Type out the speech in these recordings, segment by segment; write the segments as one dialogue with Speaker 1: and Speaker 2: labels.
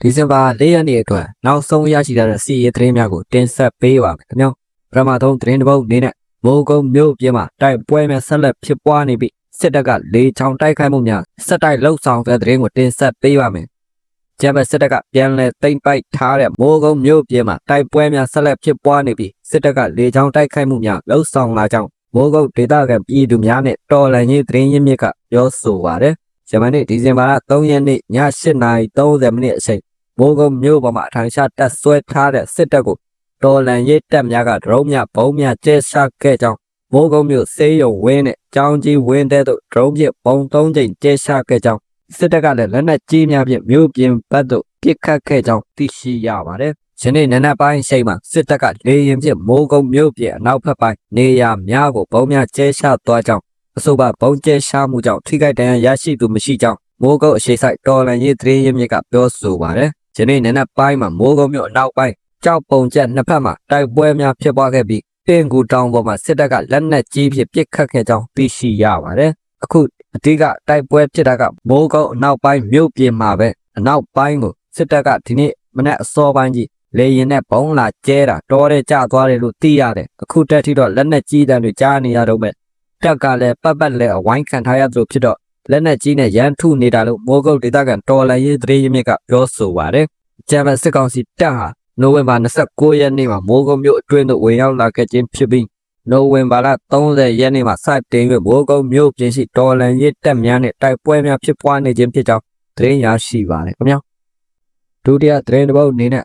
Speaker 1: ဒီဇင်ဘာ၄ရက်နေ့အတွက်နောက်ဆုံးရရှိထားတဲ့စီရေးသတင်းများကိုတင်ဆက်ပေးပါမယ်ခင်ဗျာပထမဆုံးသတင်းတစ်ပုဒ်အနေနဲ့မိုးကုံမြို့ပြင်မှာတိုက်ပွဲများဆက်လက်ဖြစ်ပွားနေပြီးစစ်တပ်ကလေချောင်တိုက်ခိုက်မှုများဆက်တိုက်လှုပ်ဆောင်တဲ့သတင်းကိုတင်ဆက်ပေးပါမယ်ကျမ်းပဲစစ်တပ်ကပြန်လည်တိမ့်ပိုက်ထားတဲ့မိုးကုံမြို့ပြင်မှာတိုက်ပွဲများဆက်လက်ဖြစ်ပွားနေပြီးစစ်တပ်ကလေချောင်တိုက်ခိုက်မှုများလှုပ်ဆောင်လာကြောင်းမိုးကုတ်ဒေသခံပြည်သူများနဲ့တော်လှန်ရေးသတင်းရင်းမြစ်ကပြောဆိုပါတယ်။ ယမနေ့ဒီဇင်ဘာလ3ရက်နေ့ည8:30မိနစ်အချိန်မိုးကုတ်မြို့ပေါ်မှာအထိုင်ချတက်ဆွဲထားတဲ့စစ်တပ်ကိုတော်လှန်ရေးတပ်များကဒရုန်းများဘုံများကျဲချခဲ့ကြောင်းမိုးကုတ်မြို့စေးရုံဝင်းနဲ့ကြောင်းကြီးဝင်းတဲ့တို့ဒရုန်းပြဘုံ၃ချိန်ကျဲချခဲ့ကြောင်းစစ်တပ်ကလည်းလက်နက်ကြီးများဖြင့်မြို့ပြင်ဘက်သို့ပစ်ခတ်ခဲ့ကြောင်းသိရှိရပါတယ်။ယနေ့နံနက်ပိုင်းရှိမှစစ်တပ်ကလေရင်ဖြင့်မိုးကုတ်မြို့ပြင်အနောက်ဘက်ပိုင်းနေရာများကိုဘုံများကျဲချသွားကြောင်း အဆိုပါဘုံကျဲချမှုကြောင့်ထိခိုက်ဒဏ်ရာရရှိသူမရှိကြောင်းမိုးကုတ်အရှိဆိုင်တော်လန်ရေးသတင်းရင်းမြစ်ကပြောဆိုပါတယ်။ယနေ့နံနက်ပိုင်းမှာမိုးကုတ်မြို့အနောက်ပိုင်းကြောက်ပုံကျက်နှစ်ဖက်မှာတိုက်ပွဲများဖြစ်ပွားခဲ့ပြီးပင်ကူတောင်ပေါ်မှာစစ်တပ်ကလက်နက်ကြီးဖြင့်ပစ်ခတ်ခဲ့ကြောင်းသိရှိရပါတယ်။အခုအဓိကတိုက်ပွဲဖြစ်တာကမိုးကုတ်အနောက်ပိုင်းမြို့ပြင်မှာပဲအနောက်ပိုင်းကိုစစ်တပ်ကဒီနေ့မနေ့အစောပိုင်းကြီးလေရင်နဲ့ဘုံလာကျဲတာတော်တဲ့ကြသွားတယ်လို့သိရတယ်အခုတက်ထိတော့လက်နက်ကြီးတန်းတွေကြားနေရတော့မဲ့ တက်ကလည်းပတ်ပတ်လဲအဝိုင်းခံထားရသလိုဖြစ်တော့လက်နက်ကြီးနဲ့ရန်ထုနေတာလို့မိုးကုတ်ဒေသခံတော်လန်ရေးသတင်းရင်းမြစ်ကပြောဆိုပါတယ်ဂျမန်စစ်ကောင်စီတပ်ဟာနိုဝင်ဘာ29ရက်နေ့မှာမိုးကုတ်မြို့အတွင်းသို့ဝင်ရောက်လာခဲ့ခြင်းဖြစ်ပြီးနိုဝင်ဘာလ30ရက်နေ့မှာစတင်၍မိုးကုတ်မြို့ပြင်ရှိတော်လန်ရေးတပ်များနဲ့တိုက်ပွဲများဖြစ်ပွားနေခြင်းဖြစ်ကြောင်းသတင်းရရှိပါတယ်ခင်ဗျာဒုတိယသတင်းတစ်ပုဒ်အနေနဲ့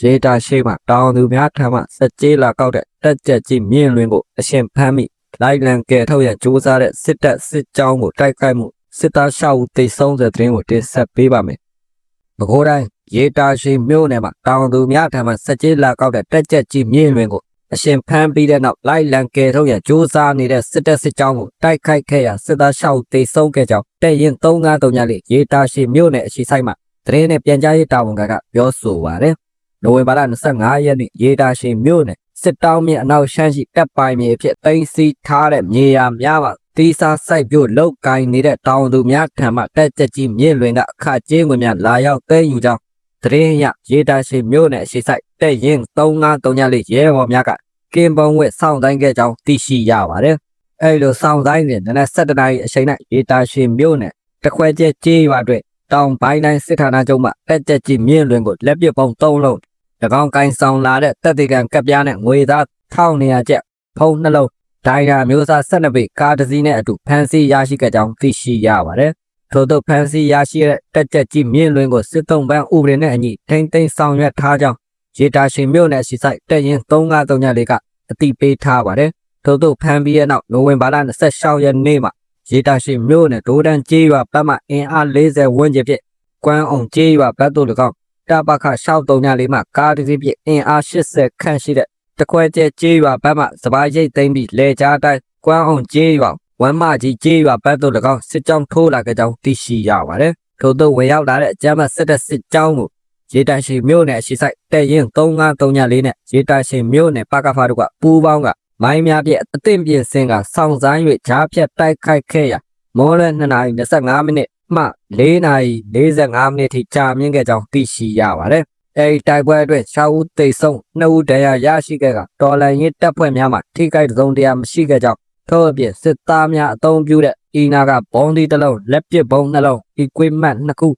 Speaker 1: ရေတာရှိမှတောင်သူများထံမှစက်ကြေးလာကောက်တဲ့တက်ကြက်ကြီးမြင့်လွင်ကိုအရှင်ဖမ်းမိ လိုက်လံကယ်ထုတ်ရကြိုးစားတဲ့စစ်တပ်စစ်ကြောင်းကိုတိုက်ခိုက်မှုစစ်သားရှောက်ဦးတိတ်ဆုံးတဲ့သတင်းကိုတင်ဆက်ပေးပါမယ်။မကိုတိုင်းရေတာရှိမြို့နယ်မှာတောင်သူများထံမှစက်ကြေးလာကောက်တဲ့တက်ကြက်ကြီးမြင့်လွင်ကိုအရှင်ဖမ်းပြီးတဲ့နောက်လိုက်လံကယ်ထုတ်ရကြိုးစားနေတဲ့စစ်တပ်စစ်ကြောင်းကိုတိုက်ခိုက်ခဲ့ရာစစ်သားရှောက်ဦးတိတ်ဆုံးခဲ့ကြောင်းတဲ့ရင်3934လေးရေတာရှိမြို့နယ်အရှိဆိုင်မှာသတင်းနဲ့ပြန်ကြားရေးတာဝန်ခံကပြောဆိုပါတယ်။နိုဝင်ဘာလ25ရက်နေ့ရေတာရှိမြို့နယ် စစ်တောင်းမြင့်အနောက်ရှမ်းရှိတပ်ပိုင်မြေအဖြစ်သိမ်းဆည်းထားတဲ့မြေယာများမှာတီးစားစိုက်ပြို့လောက်ကင်နေတဲ့တောင်သူများထံမှတက်ကြကြီးမြင့်လွင်ကအခကျေးငွေများလာရောက်သိမ်းယူကြောင်းသတင်းရရေတာရှိမြို့နယ်အရှိဆိုင်တဲ့ရင်3934ရဲဘော်များကကင်းပုံးဝက်စောင့်တိုင်းခဲ့ကြောင်းသိရှိရပါတယ်။အဲဒီလိုစောင့်တိုင်းတွင်နနက်7:00နာရီအချိန်၌ရေတာရှိမြို့နယ်တခွဲကျဲကျေးရွာတွင်တောင်ပိုင်းတိုင်းစစ်ဌာနချုပ်မှတက်ကြကြီးမြင့်လွင်ကိုလက်ပစ်ပုံ3လုံး၎ င်းကိုင်းဆောင်လာတဲ့တပ်တေကန်ကပ်ပြားနဲ့ငွေသား1200ကျပ်ဖုန်းနှလုံးဒိုင်ယာမျိုးစား12ပေကားတစ်စီးနဲ့အတူဖမ်းဆီးရရှိခဲ့ကြောင်းသိရှိရပါတယ်။ထို့သောဖမ်းဆီးရရှိတဲ့တက်ကြကြီးမြင့်လွင်ကိုစစ်တုံးပန်းဥပဒေနဲ့အညီထိမ့်သိမ်းဆောင်ရွက်ထားကြောင်းရေတာရှင်မြို့နယ်ရှိဆိုင်တက်ရင်3934ကအတိပေးထားပါတယ်။ထို့သောဖမ်းပြီးတဲ့နောက်နိုဝင်ဘာလ26ရက်နေ့မှာရေတာရှင်မြို့နယ်ဒိုးတန်းကျေးရွာဘက်မှအင်အား40ဝန်းကျင်ဖြင့်ကွမ်းအောင်ကျေးရွာဘက်သို့၎င်း တပခ6334မှာကားတစ်စီးဖြင့်အင်အား80ခန့်ရှိတဲ့တခွဲကျဲကျေးရွာဘက်မှစပါးရိတ်သိမ်းပြီးလေကြားတိုင်းကွမ်းအောင်ကျေးရွာဝမ်းမကြီးကျေးရွာဘက်သို့၎င်းစစ်ကြောင်းထိုးလာကြကြောင်းသိရှိရပါတယ်။ထို့သောဝင်ရောက်လာတဲ့အကြမ်းဖက်စစ်တပ်စစ်ကြောင်းကိုရေတန်ရှိမြို့နယ်အရှိဆိုင်တဲ့ရင်3934နဲ့ရေတန်ရှိမြို့နယ်ပကဖာတို့ကပူးပေါင်းကမိုင်းများပြည့်အသင့်ပြင်စင်ကစောင့်ဆိုင်း၍ဂျားဖြတ်တိုက်ခိုက်ခဲ့ရာမောလ2:25မိနစ် မှ4:45မိနစ်ထိကြာမြင့်ခဲ့ကြောင်းသိရှိရပါတယ်။အဲဒီတိုက်ပွဲအတွက်6ဦးသေဆုံး2ဦးဒဏ်ရာရရှိခဲ့ကတော်လန်ရေးတပ်ဖွဲ့များမှထိခိုက်တုံးတရားမရှိခဲ့ကြောင်းထို့အပြင်စစ်သားများအုံပြုတဲ့အီနာကဘုံဒီတစ်လုံးလက်ပစ်ဘုံနှလုံး equipment နှစ်ခု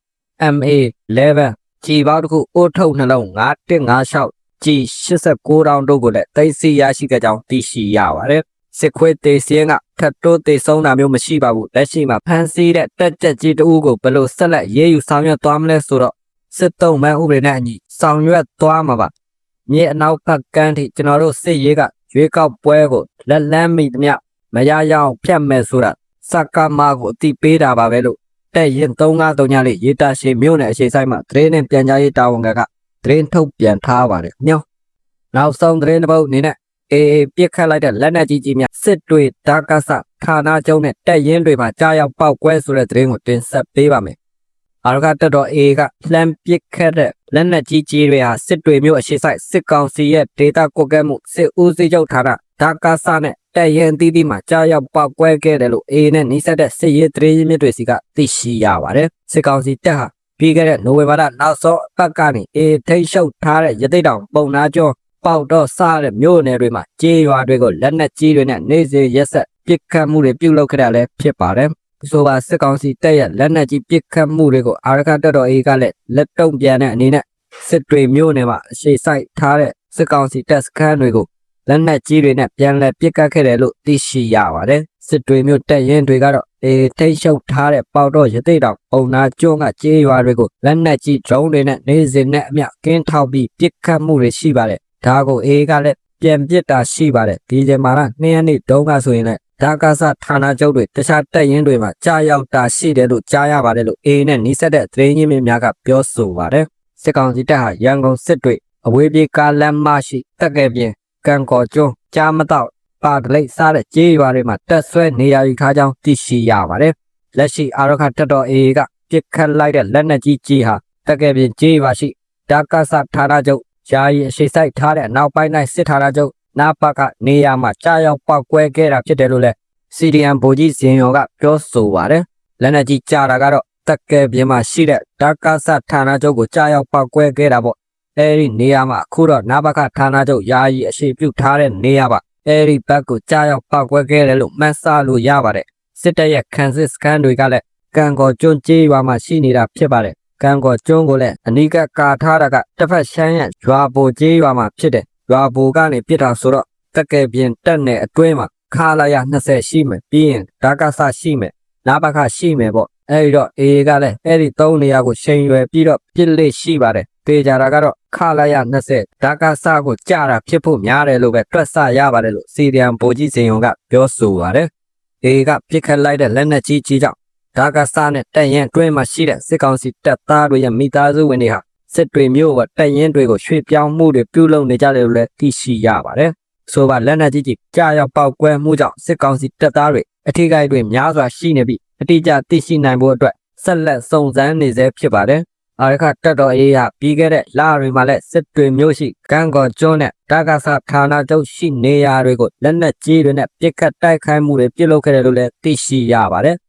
Speaker 1: MA11 ကြည်ပေါင်းတစ်ခုအိုးထုတ်နှလုံး9156ကြည်89တောင်တို့ကိုလည်းသိသိရရှိခဲ့ကြောင်းသိရှိရပါတယ်။ စစ်ခွေးတေစင်းကထပ်တိုးတေဆုံးတာမျိုးမရှိပါဘူးလက်ရှိမှာဖမ်းဆီးတဲ့တက်ကြက်ကြီးတဦးကိုဘယ်လိုဆက်လက်ရေးယူဆောင်ရွက်သွားမလဲဆိုတော့စစ်တုံးမှန်ဥပဒေနဲ့အညီဆောင်ရွက်သွားမှာပါမြေအနောက်ဘက်ကန်းထိကျွန်တော်တို့စစ်ရေးကရွေးကောက်ပွဲကိုလက်လန်းမိသမျှမရရအောင်ဖြတ်မယ်ဆိုတာစကမာကိုအတိပေးတာပါပဲလို့တဲ့ရင်3934လေးရေးတာရှိမြို့နယ်အရှိဆိုင်မှာသတင်းနဲ့ပြန်ကြားရေးတာဝန်ခံကသတင်းထုတ်ပြန်ထားပါတယ်ညောင်းနောက်ဆုံးသတင်းတစ်ပုဒ်အနေနဲ့ အေးပြစ်ခတ်လိုက်တဲ့လက်နက်ကြီးကြီးများစစ်တွေဒါကဆဌာနချုပ်နဲ့တက်ရင်တွေမှာကြားရောက်ပောက်ကွဲဆိုတဲ့သတင်းကိုတင်ဆက်ပေးပါမယ်အာရကတက်တော်အေကလှမ်းပစ်ခတ်တဲ့လက်နက်ကြီးကြီးတွေဟာစစ်တွေမျိုးအရှိဆိုင်စစ်ကောင်စီရဲ့ဒေတာကွက်ကဲမှုစစ်ဦးစီးချုပ်ဌာနဒါကဆနဲ့တက်ရင်အသီးသီးမှာကြားရောက်ပောက်ကွဲခဲ့တယ်လို့အေနဲ့နှိစက်တဲ့စစ်ရေးသတင်းရင်းမြစ်တွေစီကသိရှိရပါတယ်စစ်ကောင်စီတပ်ဟာပြပြီးခဲ့တဲ့နိုဝင်ဘာလနောက်ဆုံးအပတ်ကနေအေထိတ်ရှုပ်ထားတဲ့ရသိတ်တောင်ပုံနာကျော် ပေါက်တော့စားတဲ့မြို့နယ်တွေမှာကြေးရွာတွေကိုလက်နက်ကြီးတွေနဲ့နေစဉ်ရက်ဆက်ပစ်ခတ်မှုတွေပြုလုပ်ခဲ့တာလည်းဖြစ်ပါတယ်။ဆိုပါစစ်ကောင်စီတပ်ရဲ့လက်နက်ကြီးပစ်ခတ်မှုတွေကိုအာရခတက်တော်အေကလည်းလက်တုံ့ပြန်တဲ့အနေနဲ့စစ်တွေမြို့နယ်မှာအရှိဆိုင်ထားတဲ့စစ်ကောင်စီတပ်စခန်းတွေကိုလက်နက်ကြီးတွေနဲ့ပြန်လည်ပစ်ခတ်ခဲ့တယ်လို့သိရှိရပါတယ်။စစ်တွေမြို့တပ်ရင်းတွေကတော့အေထိတ်ရှုပ်ထားတဲ့ပေါက်တော့ရသိတ်တောင်ပုံနာကျွန်းကကြေးရွာတွေကိုလက်နက်ကြီး drone တွေနဲ့နေစဉ်နဲ့အမျှကင်းထောက်ပြီးပစ်ခတ်မှုတွေရှိပါတယ်။ ဒါကိုအေကလည်းပြန်ပစ်တာရှိပါတယ်။ဒီချိန်မှာတော့နှစ်ရက်နေ့တုန်းကဆိုရင်လည်းဒါကာဆဌာနချုပ်တွေတခြားတပ်ရင်းတွေမှာကြာရောက်တာရှိတယ်လို့ကြားရပါတယ်လို့အေနဲ့နှိစက်တဲ့သတင်းရင်းမြစ်များကပြောဆိုပါတယ်။စစ်ကောင်စီတပ်ဟာရန်ကုန်စစ်တွေအဝေးပြေးကားလမ်းမရှိတက်ကဲပြင်းကံကော်ကျွန်းကြားမတော့ပါဒလိတ်စားတဲ့ကြေးရွာတွေမှာတက်ဆွဲနေရာယူခါကြောင်းသိရှိရပါတယ်။လက်ရှိအာရခတက်တော်အေကပြစ်ခတ်လိုက်တဲ့လက်နက်ကြီးကြီးဟာတက်ကဲပြင်းကြေးရွာရှိဒါကာဆဌာနချုပ် ယာယီအရှိဆိုင်ထားတဲ့နောက်ပိုင်းတိုင်းစစ်ဌာနချုပ်နာပကနေရာမှာကြာရောက်ပောက်ကွဲခဲ့တာဖြစ်တယ်လို့လည်း CDM ဗိုလ်ကြီးဇင်ယောကပြောဆိုပါတယ်။လက်နက်ကြီးကြာတာကတော့တက်ကဲပြင်းမှာရှိတဲ့ဒါကာဆဌာနချုပ်ကိုကြာရောက်ပောက်ကွဲခဲ့တာပေါ့။အဲဒီနေရာမှာအခုတော့နာဘခဌာနချုပ်ယာယီအရှိပြုထားတဲ့နေရာပါ။အဲဒီဘက်ကိုကြာရောက်ပောက်ကွဲခဲ့တယ်လို့မှန်းဆလို့ရပါတယ်။စစ်တပ်ရဲ့ခံစစ်စခန်းတွေကလည်းကံကော်ကျွန်းကျေးရွာမှာရှိနေတာဖြစ်ပါတယ်။ ကံကော်ကျွန်းကိုလည်းအနီးကကာထားတာကတစ်ဖက်ရှမ်းရရွာပိုကျေးရွာမှာဖြစ်တယ်။ရွာပိုကနေပြစ်တာဆိုတော့တက်ကဲပြင်းတက်နယ်အတွင်းမှာခါလာရ20ရှိမယ်ပြီးရင်ဒါကဆရှိမယ်နာဘခရှိမယ်ပေါ့အဲဒီတော့အေကလည်းအဲ့ဒီ၃နေရာကိုချိန်ရွယ်ပြီးတော့ပြစ်လက်ရှိပါတယ်ပေကြတာကတော့ခလာရ20ဒါကဆကိုကြတာဖြစ်ဖို့များတယ်လို့ပဲတွက်ဆရပါတယ်လို့စီဒီယံဗိုလ်ကြီးစင်ယုံကပြောဆိုပါတယ်အေကပြစ်ခတ်လိုက်တဲ့လက်နက်ကြီးကြီးကြောင့် ဒါကဆနဲ့တက်ရင်တွင်းမှာရှိတဲ့စစ်ကောင်စီတပ်သားတွေရဲ့မိသားစုဝင်တွေဟာစစ်တွေမျိုးကတက်ရင်တွေကိုရွှေ့ပြောင်းမှုတွေပြုလုပ်နေကြတယ်လို့လည်းသိရှိရပါတယ်ဆိုပါလက်နက်ကြီးကြီးကြာရောက်ပောက်ကွဲမှုကြောင့်စစ်ကောင်စီတပ်သားတွေအထူးကိတွေများစွာရှိနေပြီးအတိအကျသိရှိနိုင်ဖို့အတွက်ဆက်လက်စုံစမ်းနေဆဲဖြစ်ပါတယ်။အာရခတက်တော်အေးရပြီးခဲ့တဲ့လတွေမှာလည်းစစ်တွေမျိုးရှိကန်းကော်ကျွန်းနဲ့တာကာဆာဌာနချုပ်ရှိနေရာတွေကိုလက်နက်ကြီးတွေနဲ့ပစ်ခတ်တိုက်ခိုက်မှုတွေပြုလုပ်ခဲ့တယ်လို့လည်းသိရှိရပါတယ်။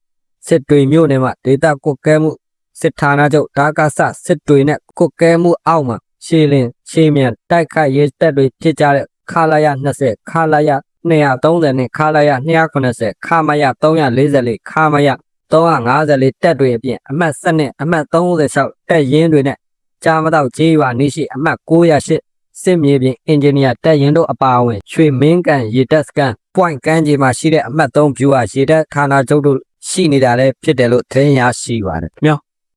Speaker 1: စစ်တွေမျိုးနဲ့မှဒေတာကုတ်ကဲမှုစစ်ဌာနချုပ်တာကာဆာစစ်တွေနဲ့ကုတ်ကဲမှုအောက်မှာရှေးလင်းရှေးမြန်တိုက်ခိုက်ရေးတပ်တွေဖြစ်ကြတဲ့ခလာရ20ခလာရ230နဲ့ခလာရ290ခမရ344ခမရ354တက်တွေအပြင်အမှတ်7နဲ့အမှတ်36တက်ရင်းတွေနဲ့ကြာမတော့ကြေးရွာနေရှိအမှတ်908စစ်မြေပြင်အင်ဂျင်နီယာတက်ရင်တို့အပါအဝင်ရွှေမင်းကန်ရေတက်စကန် point ကန်းကြီးမှာရှိတဲ့အမှတ်3 view ဟာရေတက်ဌာနချုပ်တို့ ရှိနေတာလည်းဖြစ်တယ်လို့သတင်းရရှိပါတယ်ခင်ဗျာ